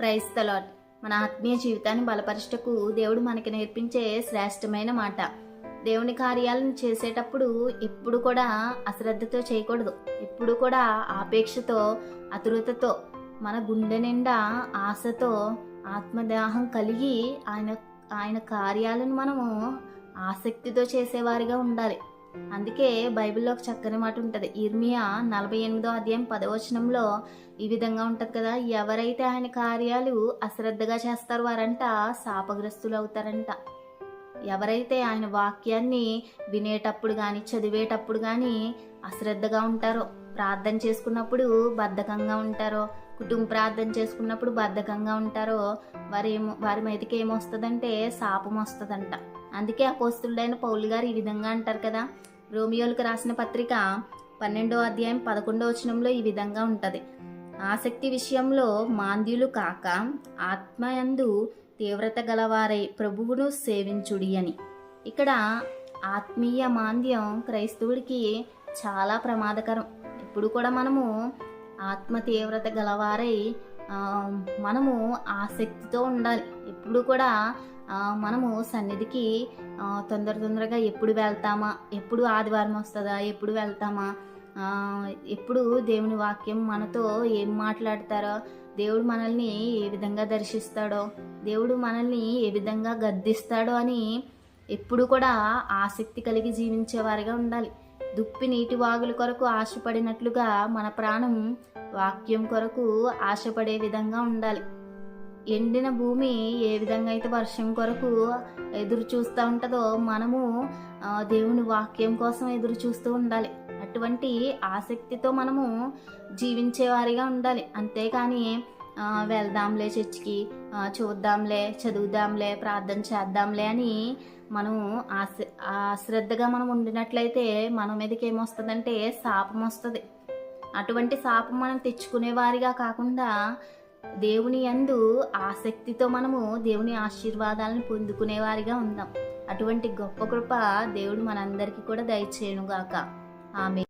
Price తలాట్ మన ఆత్మీయ జీవితాన్ని బలపరచటకు దేవుడు మనకి నేర్పించే శ్రేష్టమైన మాట. దేవుని కార్యాలను చేసేటప్పుడు ఎప్పుడు కూడా అశ్రద్ధతో చేయకూడదు. ఎప్పుడు కూడా ఆపేక్షతో అతురతతో మన గుండె నిండా ఆశతో ఆత్మదాహం కలిగి ఆయన ఆయన కార్యాలను మనము ఆసక్తితో చేసేవారిగా ఉండాలి. అందుకే బైబిల్లో ఒక చక్కని మాట ఉంటుంది. ఇర్మియా నలభై ఎనిమిదో అధ్యాయం పదవచనంలో ఈ విధంగా ఉంటుంది కదా ఎవరైతే ఆయన కార్యాలు అశ్రద్ధగా చేస్తారో వారంట శాపగ్రస్తులు అవుతారంట. ఎవరైతే ఆయన వాక్యాన్ని వినేటప్పుడు కానీ చదివేటప్పుడు కానీ అశ్రద్ధగా ఉంటారో ప్రార్థన చేసుకున్నప్పుడు బద్ధకంగా ఉంటారో కుటుంబ ప్రార్థన చేసుకున్నప్పుడు బద్ధకంగా ఉంటారో వారి ఏమో వారి మీదకి ఏమొస్తుందంటే శాపం వస్తుందంట అందుకే అపోస్తుడైన పౌలు గారు ఈ విధంగా అంటారు కదా. రోమియోలకు రాసిన పత్రిక పన్నెండో అధ్యాయం పదకొండో వచనంలో ఈ విధంగా ఉంటుంది. ఆసక్తి విషయంలో మాంద్యులు కాక ఆత్మయందు తీవ్రత గలవారై ప్రభువును సేవించుడి అని. ఇక్కడ ఆత్మీయ మాంద్యం క్రైస్తవుడికి చాలా ప్రమాదకరం. ఇప్పుడు కూడా మనము ఆత్మ తీవ్రత గలవారై మనము ఆసక్తితో ఉండాలి. ఎప్పుడు కూడా మనము సన్నిధికి తొందర తొందరగా ఎప్పుడు వెళ్తామా? ఎప్పుడు ఆదివారం వస్తుందా? ఎప్పుడు వెళ్తామా? ఎప్పుడు దేవుని వాక్యం మనతో ఏం మాట్లాడతారో దేవుడు మనల్ని ఏ విధంగా దర్శిస్తాడో దేవుడు మనల్ని ఏ విధంగా గద్దిస్తాడో అని ఎప్పుడు కూడా ఆసక్తి కలిగి జీవించేవారిగా ఉండాలి. దుప్పి నీటి వాగుల కొరకు ఆశపడినట్లుగా మన ప్రాణం వాక్యం కొరకు ఆశపడే విధంగా ఉండాలి. ఎండిన భూమి ఏ విధంగా అయితే వర్షం కొరకు ఎదురు చూస్తూ ఉంటుందో మనము దేవుని వాక్యం కోసం ఎదురు చూస్తూ ఉండాలి. అటువంటి ఆసక్తితో మనము జీవించేవారిగా ఉండాలి. అంతేకాని వెళ్దాంలే చర్చికి చూద్దాంలే చదువుదాంలే ప్రార్థన చేద్దాంలే అని మనం ఆశ అశ్రద్ధగా మనం ఉండినట్లయితే మన మీదకి ఏమొస్తుందంటే శాపం వస్తుంది అటువంటి శాపం మనం తెచ్చుకునే వారిగా కాకుండా దేవుని యందు ఆసక్తితో మనము దేవుని ఆశీర్వాదాలను పొందుకునేవారిగా ఉందాం అటువంటి గొప్ప కృప దేవుడు మనందరికీ కూడా దయచేయనుగాక. ఆమె